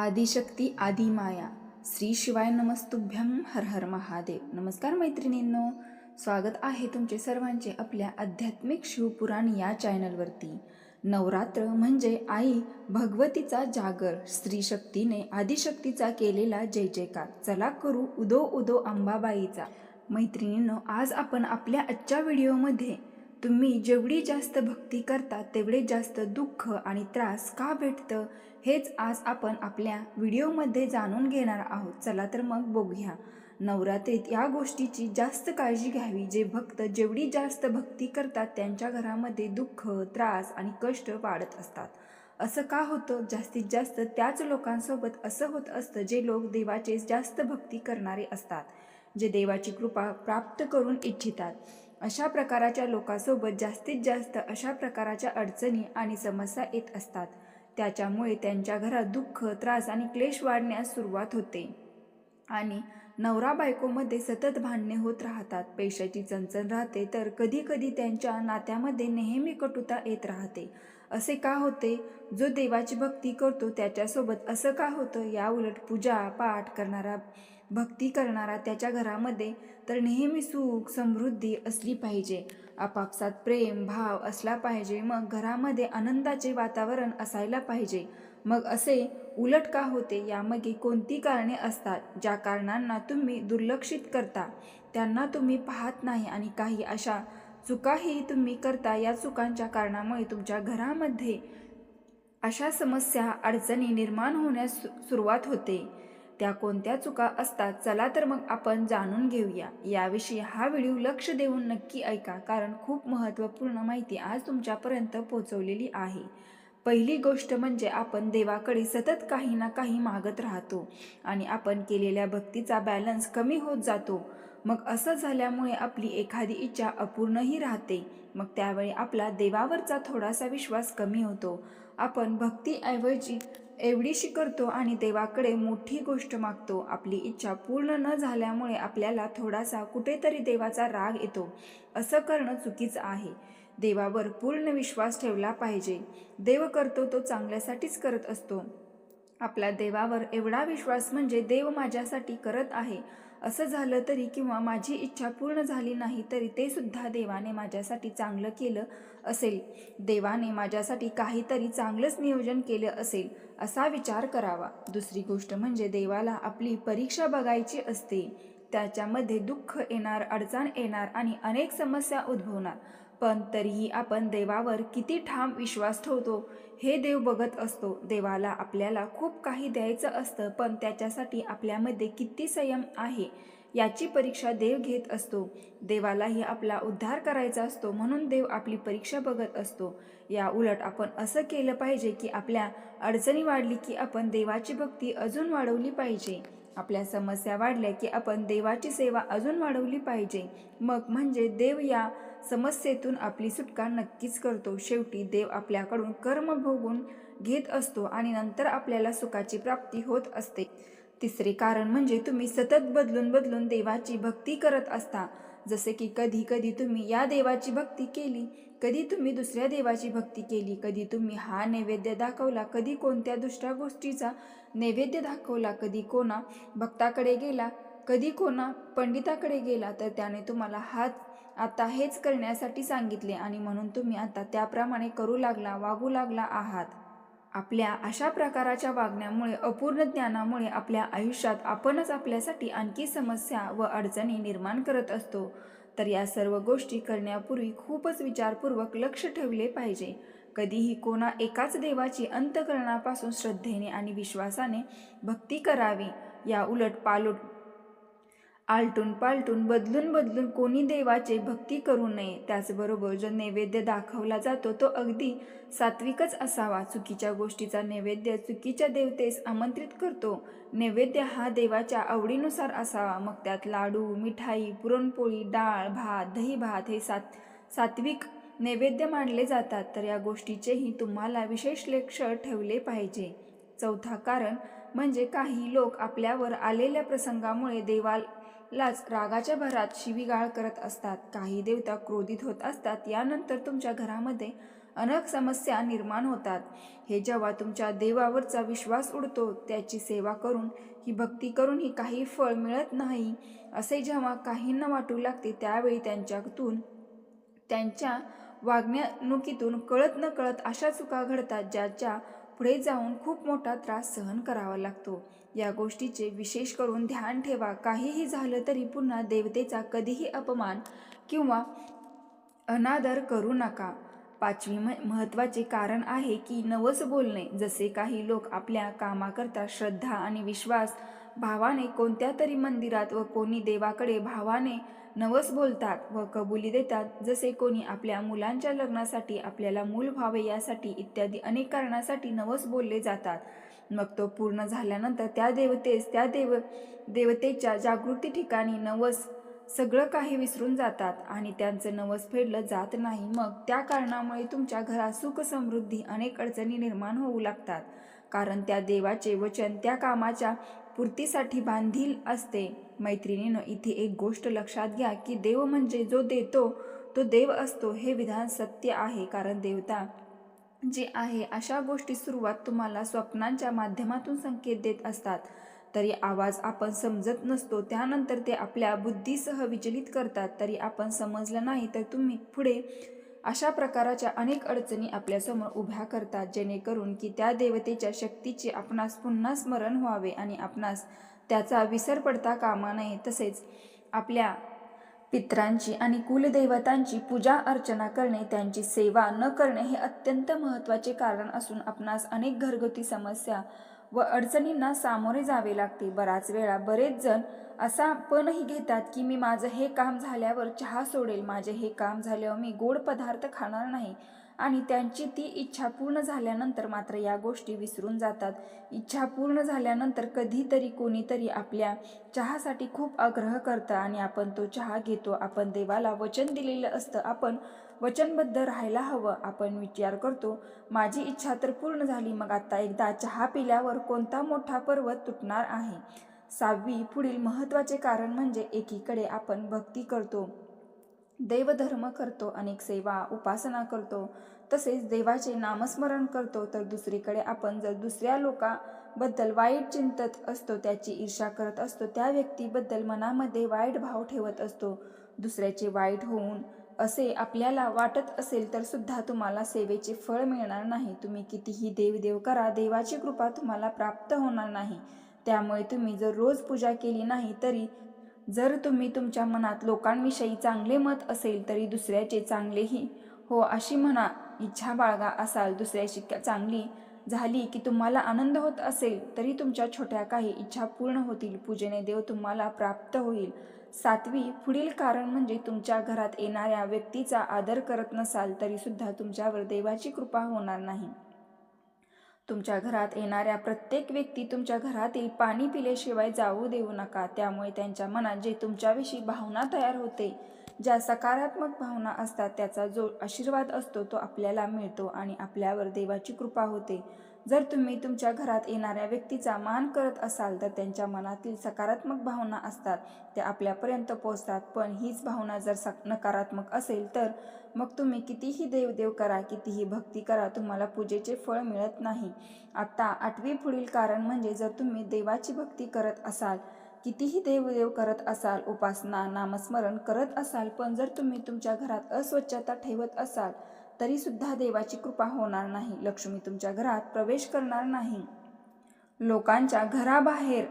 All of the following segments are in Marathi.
आदिशक्ती आदिमाया श्री शिवाय नमस्तुभ्यम हर हर महादेव। नमस्कार मैत्रिणींनो स्वागत आहे तुमचे सर्वांचे आपल्या आध्यात्मिक शिवपुराण या चॅनलवरती. नवरात्र म्हणजे आई भगवतीचा जागर स्त्री शक्तीने आदिशक्तीचा केलेला जय जयकार. चला करू उदो उदो अंबाबाईचा. मैत्रिणींनो आज आपण आपल्या आजच्या व्हिडिओमध्ये तुम्ही जेवढी जास्त भक्ती करता तेवढे जास्त दुःख आणि त्रास का भेटतं हेच आज आपण आपल्या व्हिडिओमध्ये जाणून घेणार आहोत. चला तर मग बघूया. नवरात्रीत या गोष्टीची जास्त काळजी घ्यावी. जे भक्त जेवढी जास्त भक्ती करतात त्यांच्या घरामध्ये दुःख त्रास आणि कष्ट वाढत असतात. असं का होतं? जास्तीत जास्त त्याच लोकांसोबत असं होत असतं जे लोक देवाचे जास्त भक्ती करणारे असतात जे देवाची कृपा प्राप्त करून इच्छितात. अशा प्रकाराच्या लोकांसोबत जास्तीत जास्त अशा प्रकाराच्या अडचणी आणि समस्या येत असतात. त्याच्यामुळे त्यांच्या घरात दुःख त्रास आणि क्लेश वाढण्यास सुरुवात होते. आणि नवरा बायकोमध्ये सतत भांडणे होत राहतात. पैशाची चणचण राहते तर कधी कधी त्यांच्या नात्यामध्ये नेहमी कटुता येत राहते. असे का होते? जो देवाची भक्ती करतो त्याच्यासोबत असं का होतं? या उलट पूजा पाठ करणारा भक्ती करणारा त्याच्या घरामध्ये तर नेहमी सुख समृद्धी असली पाहिजे. आपापसात प्रेम भाव असला पाहिजे. मग घरामध्ये आनंदाचे वातावरण असायला पाहिजे. मग असे उलट का होते यामागे कोणती कारणे असतात? ज्या कारणांना तुम्ही दुर्लक्षित करता. त्यांना तुम्ही पाहत नाही आणि काही अशा चुकाही तुम्ही करता. या चुकांच्या कारणामुळे तुमच्या घरामध्ये अशा समस्या अडचणी निर्माण होण्यास सुरुवात होते. त्या कोणत्या चुका असतात चला तर मग आपण जाणून घेऊया. याविषयी हा व्हिडिओ लक्ष देऊन नक्की ऐका कारण खूप महत्त्वपूर्ण माहिती आज तुमच्यापर्यंत पोहोचवलेली आहे. पहिली गोष्ट म्हणजे आपण देवाकडे सतत काही ना काही मागत राहतो आणि आपण केलेल्या भक्तीचा बॅलन्स कमी होत जातो. मग असं झाल्यामुळे आपली एखादी इच्छा अपूर्णही राहते. मग त्यावेळी आपला देवावरचा थोडासा विश्वास कमी होतो. आपण भक्तीऐवजी एवढीशी करतो आणि देवाकडे मोठी गोष्ट मागतो. आपली इच्छा पूर्ण न झाल्यामुळे आपल्याला थोडासा कुठेतरी देवाचा राग येतो. असं करणं चुकीचं आहे. देवावर पूर्ण विश्वास ठेवला पाहिजे. देव करतो तो चांगल्यासाठीच करत असतो. आपला देवावर एवढा विश्वास म्हणजे देव माझ्यासाठी करत आहे. असं झालं तरी किंवा माझी इच्छा पूर्ण झाली नाही तरी ते सुद्धा देवाने माझ्यासाठी चांगलं केलं असेल. देवाने माझ्यासाठी काहीतरी चांगलंच नियोजन केलं असेल असा विचार करावा. दुसरी गोष्ट म्हणजे देवाला आपली परीक्षा बघायची असते. त्याच्यामध्ये दुःख येणार अडचण येणार आणि अनेक समस्या उद्भवणार. पण तरीही आपण देवावर किती ठाम विश्वास ठेवतो हे देव बघत असतो. देवाला आपल्याला खूप काही द्यायचं असतं पण त्याच्यासाठी आपल्यामध्ये किती संयम आहे याची परीक्षा देव घेत असतो. देवालाही आपला उद्धार करायचा असतो म्हणून देव आपली परीक्षा बघत असतो. या उलट आपण असं केलं पाहिजे की आपल्या अडचणी वाढली की आपण देवाची भक्ती अजून वाढवली पाहिजे. आपल्या समस्या वाढल्या की आपण देवाची सेवा अजून वाढवली पाहिजे. मग म्हणजे देव या समस्येतून आपली सुटका नक्कीच करतो. शेवटी देव आपल्याकडून कर्म भोगून घेत असतो आणि नंतर आपल्याला सुखाची प्राप्ती होत असते. तिसरे कारण म्हणजे तुम्ही सतत बदलून बदलून देवाची भक्ती करत असता. जसे की कधी कधी तुम्ही या देवाची भक्ती केली कधी तुम्ही दुसऱ्या देवाची भक्ती केली कधी तुम्ही हा नैवेद्य दाखवला कधी कोणत्या दुसऱ्या गोष्टीचा नैवेद्य दाखवला कधी कोणा भक्ताकडे गेला कधी कोणा पंडिताकडे गेला तर त्याने तुम्हाला हात आता हेच करण्यासाठी सांगितले आणि म्हणून तुम्ही आता त्याप्रमाणे करू लागला वागू लागला आहात. आपल्या अशा प्रकाराच्या वागण्यामुळे अपूर्ण ज्ञानामुळे आपल्या आयुष्यात आपणच आपल्यासाठी आणखी समस्या व अडचणी निर्माण करत असतो. तर या सर्व गोष्टी करण्यापूर्वी खूपच विचारपूर्वक लक्ष ठेवले पाहिजे. कधीही कोणा एकाच देवाची अंतकरणापासून श्रद्धेने आणि विश्वासाने भक्ती करावी. या उलट पालट आलटून पालटून बदलून बदलून कोणी देवाचे भक्ती करू नये त्याचबरोबर जो नैवेद्य दाखवला जातो तो अगदी सात्विकच असावा. चुकीच्या गोष्टीचा नैवेद्य चुकीच्या देवतेस आमंत्रित करतो. नैवेद्य हा देवाच्या आवडीनुसार असावा. मग त्यात लाडू मिठाई पुरणपोळी डाळ भात दही भात हे सात सात्विक नैवेद्य मानले जातात. तर या गोष्टीचेही तुम्हाला विशेष लक्ष ठेवले पाहिजे. चौथा कारण म्हणजे काही लोक आपल्यावर आलेल्या प्रसंगामुळे लाच रागाच्या भरात शिवीगाळ करत असतात. काही देवता क्रोधित होत असतात. यानंतर तुमच्या घरामध्ये अनेक समस्या निर्माण होतात. हे जेव्हा तुमच्या देवावरचा विश्वास उडतो त्याची सेवा करून ही भक्ती करूनही काही फळ मिळत नाही असे जेव्हा काहींना वाटू लागते त्यावेळी त्यांच्यातून त्यांच्या वागण्यानुकीतून कळत न कळत अशा चुका घडतात ज्याच्या पुढे जाऊन खूप मोठा त्रास सहन करावा लागतो. या गोष्टीचे विशेष करून ध्यान ठेवा. काहीही झालं तरी पुन्हा देवतेचा कधीही अपमान किंवा अनादर करू नका. पाचवी म- महत्त्वाचे कारण आहे की नवस बोलणे. जसे काही लोक आपल्या कामाकरता श्रद्धा आणि विश्वास भावाने कोणत्या तरी मंदिरात व कोणी देवाकडे भावाने नवस बोलतात व कबुली देतात जसे कोणी आपल्या मुलांच्या लग्नासाठी आपल्याला मूल व्हावे यासाठी इत्यादी अनेक कारणासाठी नवस बोलले जातात. मग तो पूर्ण झाल्यानंतर त्या देवतेस त्या देव देवतेच्या जागृती ठिकाणी नवस सगळं काही विसरून जातात आणि त्यांचं नवस फेडलं जात नाही. मग त्या कारणामुळे तुमच्या घरात सुख समृद्धी अनेक अडचणी निर्माण होऊ लागतात. कारण त्या देवाचे वचन त्या कामाच्या पूर्तीसाठी बांधील असते. मैत्रिणीनं इथे एक गोष्ट लक्षात घ्या की देव म्हणजे जो देतो तो देव असतो हे विधान सत्य आहे. कारण देवता जे आहे अशा गोष्टी सुरुवात तुम्हाला स्वप्नांच्या माध्यमातून संकेत देत असतात. तरी आवाज आपण समजत नसतो त्यानंतर ते आपल्या बुद्धीसह विचलित करतात. तरी आपण समजलं नाही तर तुम्ही पुढे अशा प्रकाराच्या अनेक अडचणी आपल्यासमोर उभ्या करतात जेणेकरून की त्या देवतेच्या शक्तीचे आपणास पुन्हा स्मरण व्हावे आणि आपणास त्याचा विसर पडता कामा नये. तसेच आपल्या पित्रांची आणि कुलदैवतांची पूजा अर्चना करणे त्यांची सेवा न करणे हे अत्यंत महत्त्वाचे कारण असून आपणास अनेक घरगुती समस्या व अडचणींना सामोरे जावे लागते. बराच वेळा बरेच जण असा पणही घेतात की मी माझं हे काम झाल्यावर चहा सोडेल माझे हे काम झाल्यावर मी गोड पदार्थ खाणार नाही. आणि त्यांची ती इच्छा पूर्ण झाल्यानंतर मात्र या गोष्टी विसरून जातात. इच्छा पूर्ण झाल्यानंतर कधीतरी कोणीतरी आपल्या चहासाठी खूप आग्रह करतं आणि आपण तो चहा घेतो. आपण देवाला वचन दिलेलं असतं. आपण वचनबद्ध राहायला हवं. आपण विचार करतो माझी इच्छा तर पूर्ण झाली मग आता एकदा चहा पिल्यावर कोणता मोठा पर्वत तुटणार आहे? सहावी पुढील महत्त्वाचे कारण म्हणजे एकीकडे आपण भक्ती करतो देवधर्म करतो अनेक सेवा उपासना करतो तसेच देवाचे नामस्मरण करतो. तर दुसरीकडे आपण जर दुसऱ्या लोकाबद्दल वाईट चिंतत असतो त्याची ईर्षा करत असतो त्या व्यक्तीबद्दल मनामध्ये वाईट भाव ठेवत असतो. दुसऱ्याचे वाईट होऊन असे आपल्याला वाटत असेल तर सुद्धा तुम्हाला सेवेचे फळ मिळणार नाही. तुम्ही कितीही देवदेव करा देवाची कृपा तुम्हाला प्राप्त होणार नाही. त्यामुळे तुम्ही जर रोज पूजा केली नाही तरी जर तुम्ही तुमच्या मनात लोकांविषयी चांगले मत असेल तरी दुसऱ्याचे चांगलेही. हो अशी म्हणा इच्छा बाळगा असाल दुसऱ्याची चांगली झाली की तुम्हाला आनंद होत असेल तरी तुमच्या छोट्या काही इच्छा पूर्ण होतील. पूजेने देव तुम्हाला प्राप्त होईल. सातवी पुढील कारण म्हणजे तुमच्या घरात येणाऱ्या व्यक्तीचा आदर करत नसाल तरीसुद्धा तुमच्यावर देवाची कृपा होणार नाही. तुमच्या घरात येणाऱ्या प्रत्येक व्यक्ती तुमच्या घरातील पाणी पिल्याशिवाय जाऊ देऊ नका. त्यामुळे त्यांच्या मनात जे तुमच्याविषयी भावना तयार होते ज्या सकारात्मक भावना असतात त्याचा जो आशीर्वाद असतो तो आपल्याला मिळतो आणि आपल्यावर देवाची कृपा होते. जर तुम्ही तुमच्या घरात येणाऱ्या व्यक्तीचा मान करत असाल तर त्यांच्या मनातील सकारात्मक भावना असतात. त्या आपल्यापर्यंत पोहोचतात. पण हीच भावना जर सक नकारात्मक असेल तर मग तुम्ही कितीही देवदेव करा कितीही भक्ती करा तुम्हाला पूजेचे फळ मिळत नाही. आत्ता आठवी पुढील कारण म्हणजे जर तुम्ही देवाची भक्ती करत असाल कितीही देवदेव करत असाल उपासना नामस्मरण करत असाल पण जर तुम्ही तुमच्या घरात अस्वच्छता ठेवत असाल तरी सुद्धा देवाची कृपा होणार नाही. लक्ष्मी तुमच्या घरात प्रवेश करणार नाही. लोकांच्या घराबाहेर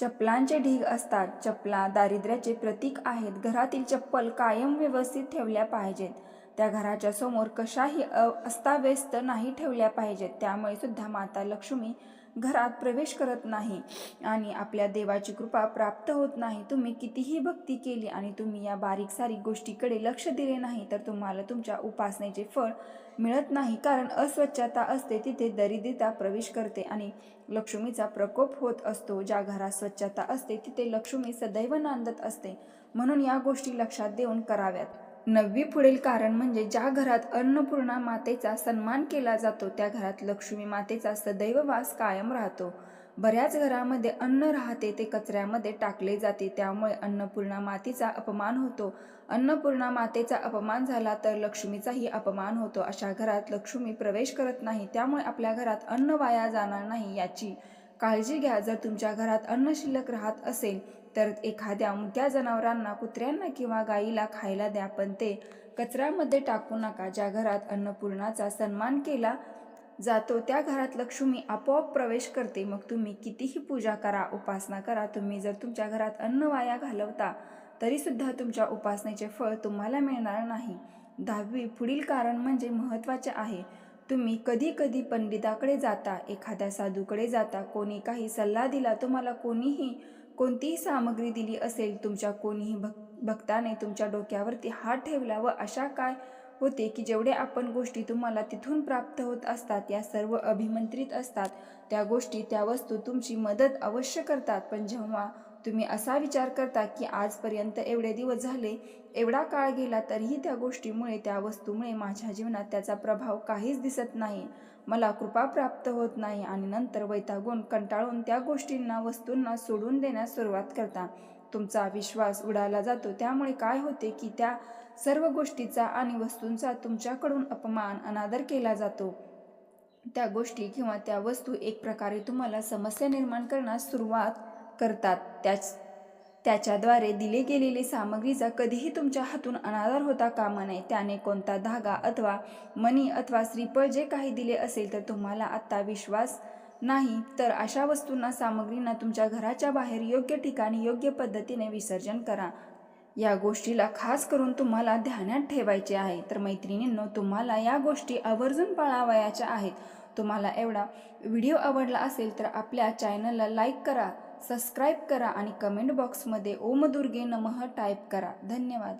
चप्पलांचे ढीग असतात. चपला दारिद्र्याचे प्रतीक आहेत. घरातील चप्पल कायम व्यवस्थित ठेवल्या पाहिजेत. त्या घराच्या समोर कशाही अ अस्ताव्यस्त नाही ठेवल्या पाहिजेत. त्यामुळे सुद्धा माता लक्ष्मी घरात प्रवेश करत नाही आणि आपल्या देवाची कृपा प्राप्त होत नाही. तुम्ही कितीही भक्ती केली आणि तुम्ही या बारीक सारीक गोष्टीकडे लक्ष दिले नाही तर तुम्हाला तुमच्या उपासनेचे फळ मिळत नाही. कारण अस्वच्छता असते तिथे दरिद्रता प्रवेश करते आणि लक्ष्मीचा प्रकोप होत असतो. ज्या घरात स्वच्छता असते तिथे लक्ष्मी सदैव नांदत असते. म्हणून या गोष्टी लक्षात देऊन कराव्यात. नववी पुढील कारण म्हणजे ज्या घरात अन्नपूर्णा मातेचा सन्मान केला जातो त्या घरात लक्ष्मी मातेचा सदैव वास कायम राहतो. बऱ्याच घरामध्ये अन्न राहते ते कचऱ्यामध्ये टाकले जाते त्यामुळे अन्नपूर्णा मातेचा अपमान होतो. अन्नपूर्णा मातेचा अपमान झाला तर लक्ष्मीचाही अपमान होतो. अशा घरात लक्ष्मी प्रवेश करत नाही त्यामुळे आपल्या घरात अन्न वाया जाणार नाही याची काळजी घ्या. जर तुमच्या घरात अन्न शिल्लक राहत असेल तर एखाद्या मुक्या जनावरांना कुत्र्यांना किंवा गाईला खायला द्या पण ते कचऱ्यामध्ये टाकू नका. ज्या घरात अन्नपूर्णाचा सन्मान केला जातो त्या घरात लक्ष्मी आपोआप प्रवेश करते. मग तुम्ही कितीही पूजा करा उपासना करा तुम्ही जर तुमच्या घरात अन्न वाया घालवता तरीसुद्धा तुमच्या उपासनेचे फळ तुम्हाला मिळणार नाही. दहावी पुढील कारण म्हणजे महत्त्वाचे आहे तुम्ही कधी कधी पंडिताकडे जाता एखाद्या साधूकडे जाता कोणी काही सल्ला दिला तुम्हाला कोणीही कोणतीही सामग्री दिली असेल तुमच्या कोणीही भक भक्ताने तुमच्या डोक्यावरती हात ठेवला व अशा काय होते की जेवढे आपण गोष्टी तुम्हाला तिथून प्राप्त होत असतात या सर्व अभिमंत्रित असतात. त्या गोष्टी त्या वस्तू तुमची मदत अवश्य करतात. पण जेव्हा तुम्ही असा विचार करता की आजपर्यंत एवढे दिवस झाले एवढा काळ गेला तरीही त्या गोष्टीमुळे त्या वस्तूमुळे माझ्या जीवनात त्याचा प्रभाव काहीच दिसत नाही. मला कृपा प्राप्त होत नाही आणि नंतर वैतागून कंटाळून त्या गोष्टींना वस्तूंना सोडून देण्यास सुरुवात करता. तुमचा विश्वास उडाला जातो. त्यामुळे काय होते की त्या सर्व गोष्टीचा आणि वस्तूंचा तुमच्याकडून अपमान अनादर केला जातो. त्या गोष्टी किंवा त्या वस्तू एक प्रकारे तुम्हाला समस्या निर्माण करण्यास सुरुवात करतात. त्याच त्याच्याद्वारे दिले गेलेले सामग्रीचा कधीही तुमच्या हातून अनादर होता कामा नये त्याने कोणता धागा अथवा मणी अथवा श्रीफळ जे काही दिले असेल तर तुम्हाला आत्ता विश्वास नाही. तर अशा वस्तूंना सामग्रींना तुमच्या घराच्या बाहेर योग्य ठिकाणी योग्य पद्धतीने विसर्जन करा. या गोष्टीला खास करून तुम्हाला ध्यानात ठेवायचे आहे. तर मैत्रिणींनो तुम्हाला या गोष्टी आवर्जून पाळावयाच्या आहेत. तुम्हाला एवढा व्हिडिओ आवडला असेल तर आपल्या चॅनलला लाईक करा सबस्क्राईब करा आणि कमेंट बॉक्समध्ये ओम दुर्गे नमः टाईप करा. धन्यवाद.